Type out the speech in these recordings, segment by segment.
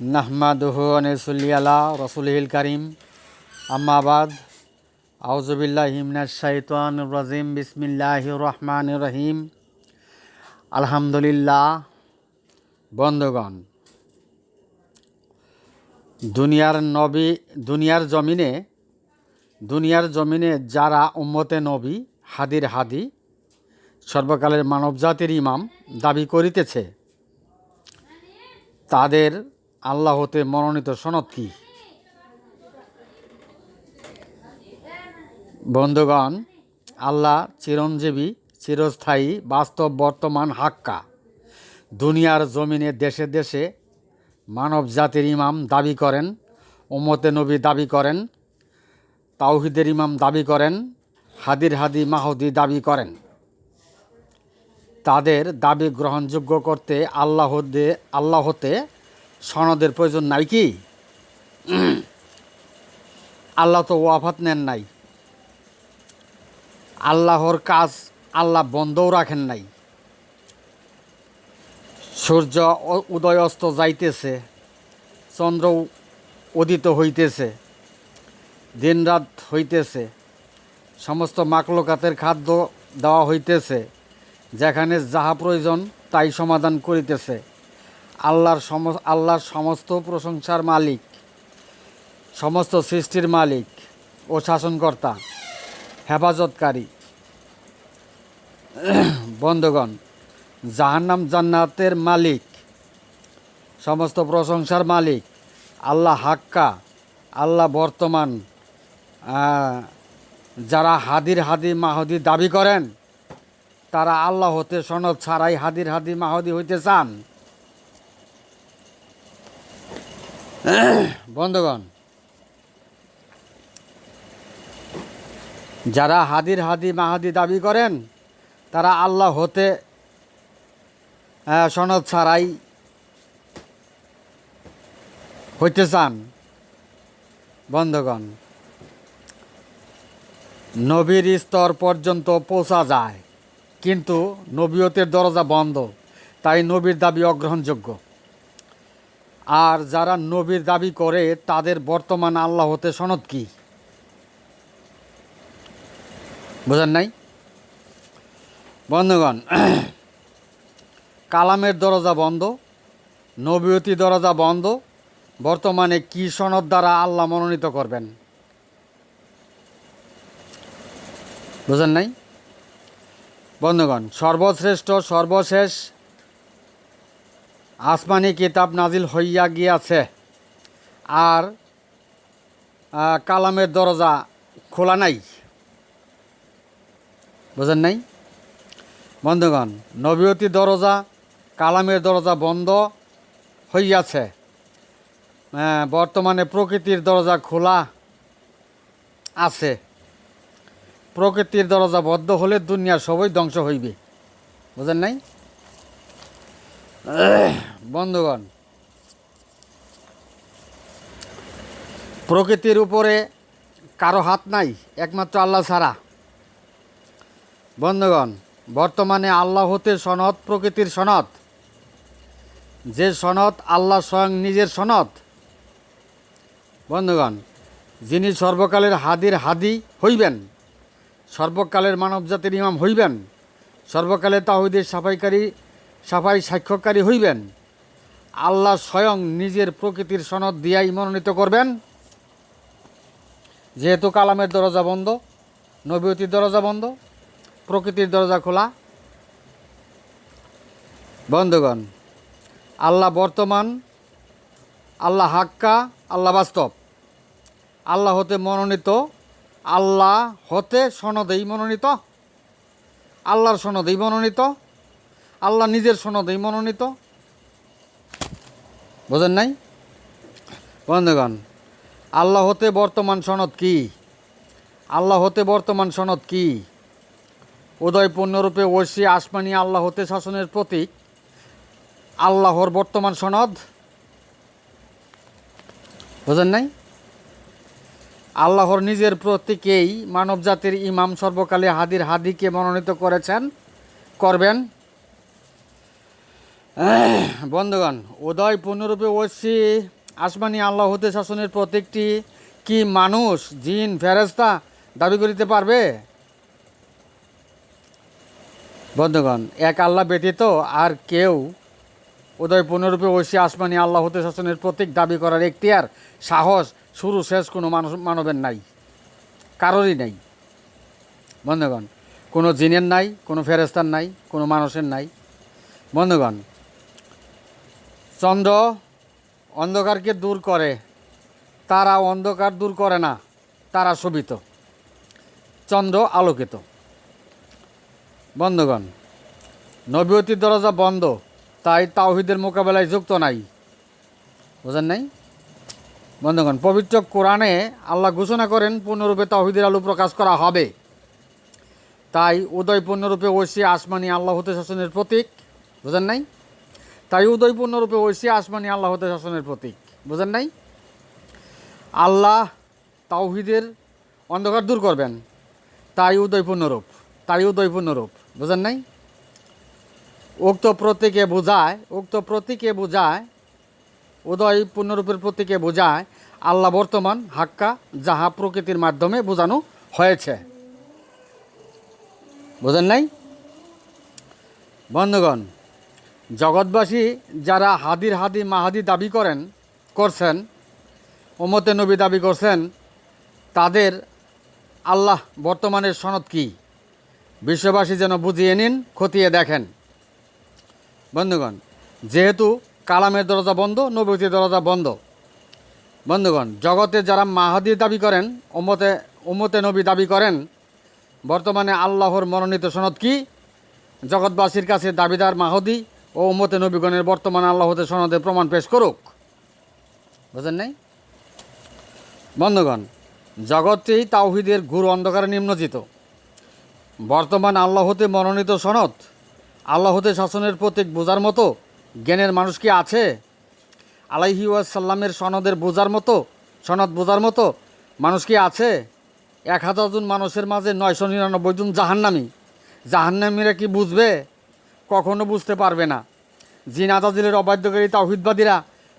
নাহমাদুহু রসুলহিল করিম। আম্মাবাদ আউজুবিল্লাহ হিমনাজ শাইতান রাজিম। বিসমিল্লাহ রহমান রহিম। আলহামদুলিল্লাহ। বন্ধগণ, দুনিয়ার নবী, দুনিয়ার জমিনে দুনিয়ার জমিনে যারা উম্মতে নবী, হাদির হাদি, সর্বকালের মানবজাতির ইমাম দাবি করিতেছে, তাদের আল্লাহ হতে মনোনীত সনদ কি? বন্ধুগণ, আল্লাহ চিরঞ্জীবী, চিরস্থায়ী, বাস্তব বর্তমান হাক্কা। দুনিয়ার জমিনে দেশে দেশে মানব জাতির ইমাম দাবি করেন, উম্মতে নবী দাবি করেন, তাওহিদের ইমাম দাবি করেন, হাদির হাদি মাহুদি দাবি করেন। তাদের দাবি গ্রহণযোগ্য করতে আল্লাহ হতে আল্লাহ হতে সনদের প্রয়োজন নাই কি? আল্লাহ তো ওয়াফাত নেন নাই। আল্লাহর কাজ আল্লাহ বন্ধও রাখেন নাই। সূর্য উদয় অস্ত যাইতেছে, চন্দ্র উদিত হইতেছে, দিনরাত হইতেছে, সমস্ত মাকলকাতের খাদ্য দেওয়া হইতেছে, যেখানে যাহা প্রয়োজন তাই সমাধান করিতেছে। আল্লাহর সম আল্লাহর সমস্ত প্রশংসার মালিক, সমস্ত সৃষ্টির মালিক ও শাসনকর্তা, হেফাজতকারী। বন্ধগণ, জাহান্নাম জান্নাতের মালিক, সমস্ত প্রশংসার মালিক, আল্লাহ হাক্কা, আল্লাহ বর্তমান যারা হাদির হাদি মাহদি দাবি করেন, তারা আল্লাহ হতে সনদ ছাড়াই হাদির হাদি মাহদি হইতে চান। বন্ধুগণ, যারা হাদির হাদি মাহাদি দাবি করেন, তারা আল্লাহ হতে সনদ ছাড়াই হইতে চান। বন্ধগণ, নবীর স্তর পর্যন্ত পৌঁছা যায়, কিন্তু নবীয়তের দরজা বন্ধ, তাই নবীর দাবি অগ্রহণযোগ্য। আর যারা নবীর দাবি করে, তাদের বর্তমান আল্লাহ হতে সনদ কি? বোঝার নাই? বন্ধুগণ, কালামের দরজা বন্ধ নবীয়তি দরজা বন্ধ, বর্তমানে কি সনদ দ্বারা আল্লাহ মনোনীত করবেন? বুঝেন নাই? বন্ধুগণ, সর্বশ্রেষ্ঠ, সর্বশেষ আসমানি কিতাব নাজিল হইয়া গিয়াছে। আর কালামের দরজা খোলা নাই। বুঝেন নাই? বন্ধুগণ নবীয়তি দরজা, কালামের দরজা বন্ধ হইয়াছে। বর্তমানে প্রকৃতির দরজা খোলা আছে। প্রকৃতির দরজা বদ্ধ হলে দুনিয়া সবই ধ্বংস হইবে। বুঝেন নাই? বন্ধুগণ, প্রকৃতির উপরে কারও হাত নাই, একমাত্র আল্লাহ ছাড়া। বন্ধুগণ, বর্তমানে আল্লাহ হতে সনদ প্রকৃতির সনদ। যে সনদ আল্লাহ স্বয়ং নিজের সনদ। বন্ধুগণ, যিনি সর্বকালের হাদির হাদি হইবেন, সর্বকালের মানবজাতির ইমাম হইবেন, সর্বকালে তাহিদের সাফাইকারী সাফাই সাক্ষ্যকারী হইবেন। আল্লাহ স্বয়ং নিজের প্রকৃতির সনদ দিয়াই মনোনীত করবেন। যেহেতু কালামের দরজা বন্ধ নবীয়তির দরজা বন্ধ, প্রকৃতির দরজা খোলা। বন্ধুগণ, আল্লাহ বর্তমান, আল্লাহ হাক্কা, আল্লাহ বাস্তব। আল্লাহ হতে মনোনীত, আল্লাহ হতে সনদেই মনোনীত। আল্লাহর সনদেই মনোনীত। আল্লাহ নিজের সনদেই মনোনীত। বোঝেন নাই? বন্ধুগণ, আল্লাহ হতে বর্তমান সনদ কি? আল্লাহ হতে বর্তমান সনদ কি? উদয় পূর্ণরূপে ঐশী আসমানি আল্লাহ হতে শাসনের প্রতীক। আল্লাহর বর্তমান সনদ। বোঝেন নাই? আল্লাহর নিজের প্রতীকেই মানব জাতির ইমাম সর্বকালে হাদির হাদিকে মনোনীত করেছেন, করবেন। বন্ধুগণ উদয় পূর্ণরূপে ঐশী আসমানি আল্লাহ হতে শাসনের প্রত্যেকটি কি মানুষ, জিন ফেরেস্তা দাবি করিতে পারবে? বন্ধুগণ, এক আল্লাহ ব্যতীত আর কেউ উদয় পূর্ণরূপে ঐশী আসমানি আল্লাহ হতে শাসনের প্রতীক দাবি করার এখতিয়ার, সাহস, শুরু, শেষ কোনো মানুষ মানবের নাই। কারোরই নাই। বন্ধুগণ, কোনো জিনের নাই, কোনো ফেরেস্তার নাই, কোনো মানুষের নাই। বন্ধুগণ চন্দ্র অন্ধকারকে দূর করে। তারা অন্ধকার দূর করে না, তারা শোভিত। চন্দ্র আলোকিত। বন্ধগণ নবীয়তির দরজা বন্ধ, তাই তাওহিদের মোকাবেলায় যুক্ত নাই। বোঝেন নাই? বন্ধগণ, পবিত্র কোরআনে আল্লাহ ঘোষণা করেন, পূর্ণরূপে তাওহিদের আলো প্রকাশ করা হবে। তাই উদয় পূর্ণরূপে ঐশী আসমানি আল্লাহ হতে শাসনের প্রতীক। বোঝেন নাই? তাই উদয় পূর্ণরূপে ঐশী আসমানি আল্লাহ হতে শাসনের প্রতীক। বুঝেন নাই? আল্লাহ তাওহিদের অন্ধকার দূর করবেন। তাই উদয় পূর্ণরূপ তাই উদয় পূর্ণরূপ বুঝেন নাই? উক্ত প্রতীকে বোঝায়, উক্ত প্রতীকে বোঝায় উদয় পূর্ণরূপের প্রতীকে বোঝায় আল্লাহ বর্তমান হাক্কা যাহা প্রকৃতির মাধ্যমে বোঝানো হয়েছে। বোঝেন নাই? বন্ধুগণ জগৎবাসী যারা হাদির হাদি মাহাদি দাবি করেন, করছেন ওমতে নবী দাবি করছেন, তাদের আল্লাহ বর্তমানের সনদ কি? বিশ্ববাসী যেন বুঝিয়ে নিন, খতিয়ে দেখেন। বন্ধুগণ, যেহেতু কালামের দরজা বন্ধ নবীতির দরজা বন্ধ। বন্ধুগণ, জগতে যারা মাহাদি দাবি করেন ওমতে ওমতে নবী দাবি করেন, বর্তমানে আল্লাহর মনোনীত সনদ কি? জগৎবাসীর কাছে দাবিদার মাহদি ও মতে নবীগণের বর্তমান আল্লাহতে সনদের প্রমাণ পেশ করুক। বুঝেন নাই? বন্ধুগণ, জগৎটি তাওহিদের গুরু অন্ধকারে নিম্নজিত। বর্তমান আল্লাহতে মনোনীত সনদ, আল্লাহতে শাসনের প্রতীক বোঝার মতো জ্ঞানের মানুষ কি আছে? আলাইহি ওয়াসাল্লামের সনদের বোঝার মতো, সনদ বোঝার মতো মানুষ কি আছে? এক হাজার জন মানুষের মাঝে নয়শো নিরানব্বই জন জাহান্নামি। জাহান্নামিরা কি বুঝবে? কখনো বুঝতে পারবে না। জিন আজাজিলের অবাধ্যকারী তাহিদবাদীরা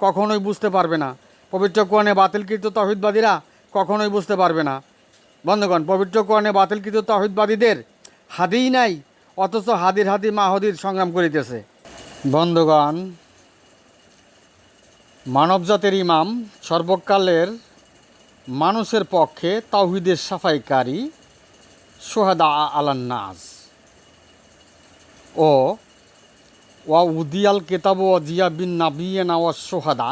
কখনোই বুঝতে পারবে না। পবিত্র কোরআনে বাতিলকৃত তাহিদবাদীরা কখনোই বুঝতে পারবে না। বন্ধুগণ, পবিত্র কোরআনে বাতিলকৃত তাহিদবাদীদের হাদিই নাই, অথচ হাদির হাদি মাহদির সংগ্রাম করিতেছে। বন্ধুগণ, মানবজাতের ইমাম সর্বকালের মানুষের পক্ষে তাওহিদের সাফাইকারী সোহাদা আলান্নাজ ও, ওয়া উদিয়াল কেতাব ও জিয়া বিন নাবিয়েনা ওয়া সোহাদা।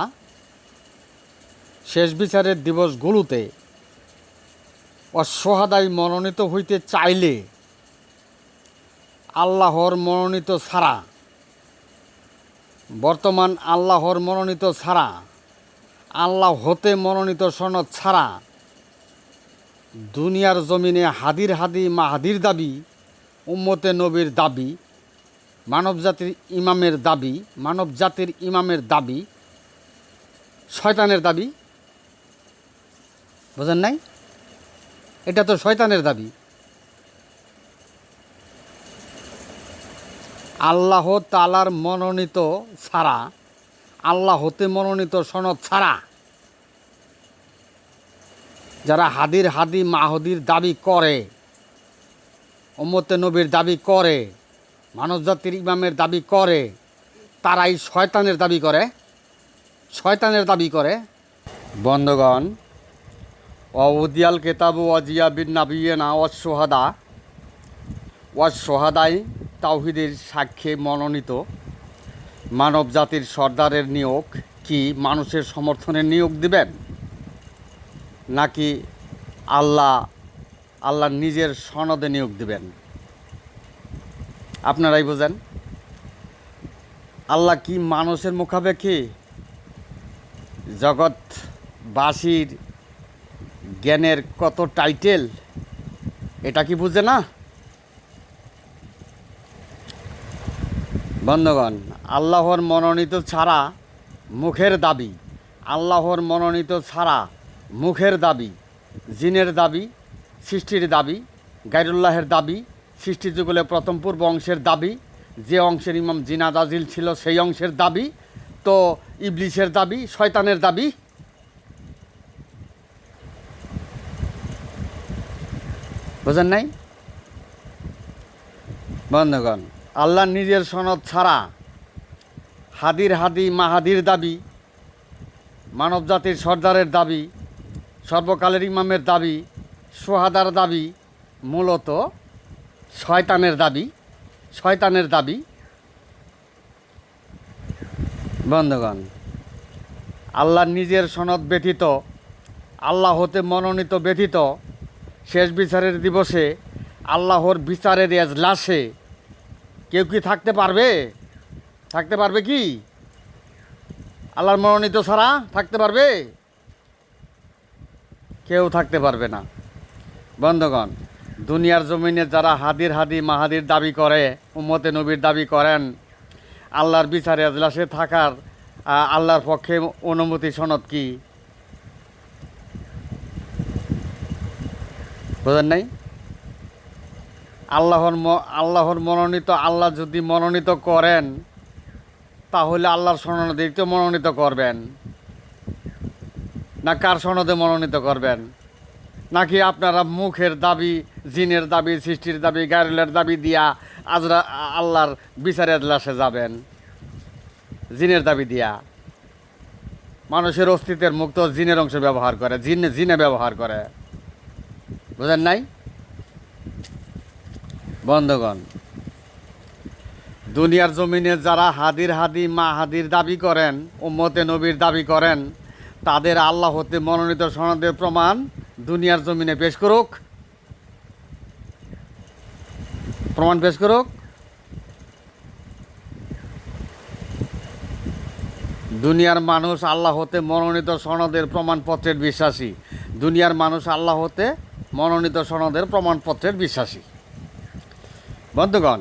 শেষ বিচারের দিবসগুলোতে অসহাদাই মনোনীত হইতে চাইলে আল্লাহর মনোনীত ছাড়া, বর্তমান আল্লাহর মনোনীত ছাড়া, আল্লাহ হতে মনোনীত সনদ ছাড়া দুনিয়ার জমিনে হাদির হাদি মাহাদির দাবি, উম্মতে নবীর দাবি মানব জাতির ইমামের দাবি মানব জাতির ইমামের দাবি, শয়তানের দাবি। বোঝেন নাই? এটা তো শয়তানের দাবি। আল্লাহ তালার মনোনীত ছাড়া, আল্লাহ হতে মনোনীত সনদ ছাড়া, যারা হাদির হাদি মাহদির দাবি করে ওমতে নবীর দাবি করে মানব জাতির ইমামের দাবি করে, তারাই শয়তানের দাবি করে, শয়তানের দাবি করে। বন্ধগণ, অউদিয়াল কেতাবু অজিয়া বিন নাবিয়েনা অসোহাদা অসোহাদাই তাওহিদের সাক্ষ্যে মনোনীত মানব জাতির সর্দারের নিয়োগ কি মানুষের সমর্থনে নিয়োগ দিবেন? নাকি আল্লাহ আল্লাহ নিজের সনদে নিয়োগ দিবেন? আপনারাই বোঝেন। আল্লাহ কি মানুষের মুখাপেক্ষি? জগৎবাসীর জ্ঞানের কত টাইটেল এটা কি বুঝে না? বন্ধগণ, আল্লাহর মনোনীত ছাড়া মুখের দাবি, আল্লাহর মনোনীত ছাড়া মুখের দাবি, জিনের দাবি, সৃষ্টির দাবি, গাইরুল্লাহের দাবি সৃষ্টি যুগলে প্রথম পূর্ব অংশের দাবি, যে অংশের ইমাম জিনা দাজিল ছিল সেই অংশের দাবি, তো ইবলিশের দাবি, শয়তানের দাবি। বুঝেন নাই? বন্ধুগণ, আল্লাহ নিজের সনদ ছাড়া হাদির হাদি মাহাদির দাবি, মানব জাতির সর্দারের দাবি, সর্বকালের ইমামের দাবি, সোহাদার দাবি মূলত শয়তানের দাবি শয়তানের দাবি। বন্ধুগণ, আল্লাহ নিজের সনদ ব্যতীত, আল্লাহ হতে মনোনীত ব্যতীত, শেষ বিচারের দিবসে আল্লাহর বিচারের এজলাসে কেউ কি থাকতে পারবে? থাকতে পারবে কি? আল্লাহর মনোনীত ছাড়া থাকতে পারবে? কেউ থাকতে পারবে না। বন্ধগণ দুনিয়ার জমিনে যারা হাদির হাদি মাহাদির দাবি করে, উম্মতে নবীর দাবি করেন, আল্লাহর বিচারে এজলাসে থাকার আল্লাহর পক্ষে অনুমতি সনদ কি? বোঝেন নাই? আল্লাহর আল্লাহর মনোনীত, আল্লাহ যদি মনোনীত করেন, তাহলে আল্লাহর সনদে তো মনোনীত করবেন। না কার সনদে মনোনীত করবেন? নাকি আপনারা মুখের দাবি, জিনের দাবি, সৃষ্টির দাবি, গায়রুলের দাবি দিয়া আজরা আল্লাহর বিচারে আজলাসে যাবেন? জিনের দাবি দিয়া। মানুষের অস্তিত্বের মুক্ত জিনের অংশ ব্যবহার করে, জিন জিনে ব্যবহার করে। বুঝেন নাই? বন্ধগণ, দুনিয়ার জমিনে যারা হাদির হাদি, মা হাদির দাবি করেন, উম্মতে নবীর দাবি করেন, তাদের আল্লাহ হতে মনোনীত সনদের প্রমাণ দুনিয়ার জমিনে পেশ করুক। প্রমাণ পেশ করুক। দুনিয়ার মানুষ আল্লাহ হতে মনোনীত সনদের প্রমাণপত্রের বিশ্বাসী। দুনিয়ার মানুষ আল্লাহ হতে মনোনীত সনদের প্রমাণপত্রের বিশ্বাসী। বন্ধুগণ,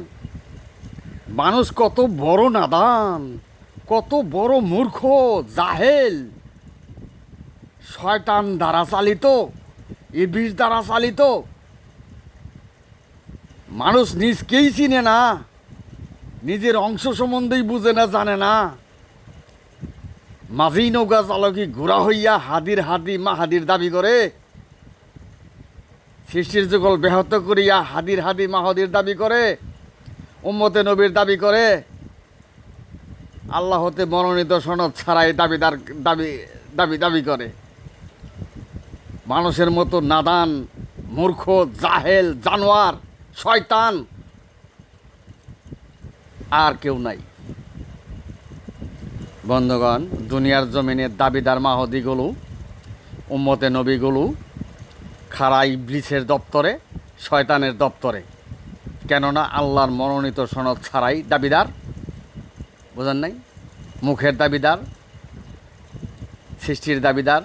মানুষ কত বড় নাদান, কত বড় মূর্খ, জাহেল, শয়তান দ্বারা চালিত। ইবিস দ্বারা চালিত। মানুষ নিজকেই চিনে না, নিজের অংশ সম্বন্ধেই বুঝে না, জানে না। মাঝি নৌকা চালকি ঘোরা হইয়া হাদির হাদি মা হাদির দাবি করে। সৃষ্টির যুগল ব্যাহত করিয়া হাদির হাদি মাহাদির দাবি করে। উম্মতে নবীর দাবি করে। আল্লাহ হতে মনোনীত সনদ ছাড়াই দাবিদার দাবি দাবি দাবি করে। মানুষের মতো নাদান, মূর্খ, জাহেল, জানোয়ার, শয়তান আর কেউ নাই। বন্ধগণ, দুনিয়ার জমিনের দাবিদার মাহদিগুলো, উম্মতে নবীগুলো খাড়া ইবলিসের দপ্তরে, শয়তানের দপ্তরে। কেননা আল্লাহর মনোনীত সনদ ছাড়াই দাবিদার, বোঝেন নাই? মুখের দাবিদার, সৃষ্টির দাবিদার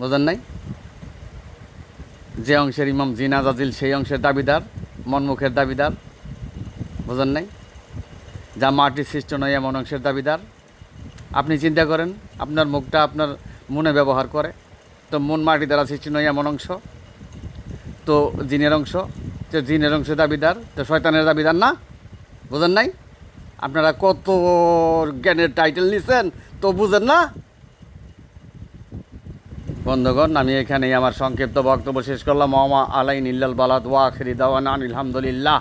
বোঝেন নাই? যে অংশের ইমাম জিনা জাজিল, সেই অংশের দাবিদার মনমুখের দাবিদার, বোঝেন নাই? যা মাটির সৃষ্ট নয়, এমন অংশের দাবিদার। আপনি চিন্তা করেন, আপনার মুখটা আপনার মনে ব্যবহার করে। তো মন মাটি দ্বারা সৃষ্টি নয়, এমন অংশ। তো জিনের অংশ, তো জিনের অংশ দাবিদার, তো শয়তানের দাবিদার না? বুঝেন নাই? আপনারা কত জ্ঞানের টাইটেল নিছেন, তো বুঝেন না? বন্ধুগণ, আমি এখানেই আমার সংক্ষিপ্ত বক্তব্য শেষ করলাম। মামা আলাই নিল্লাল বালাদ, ওয়া আখিরি দাওয়ানা আলহামদুলিল্লাহ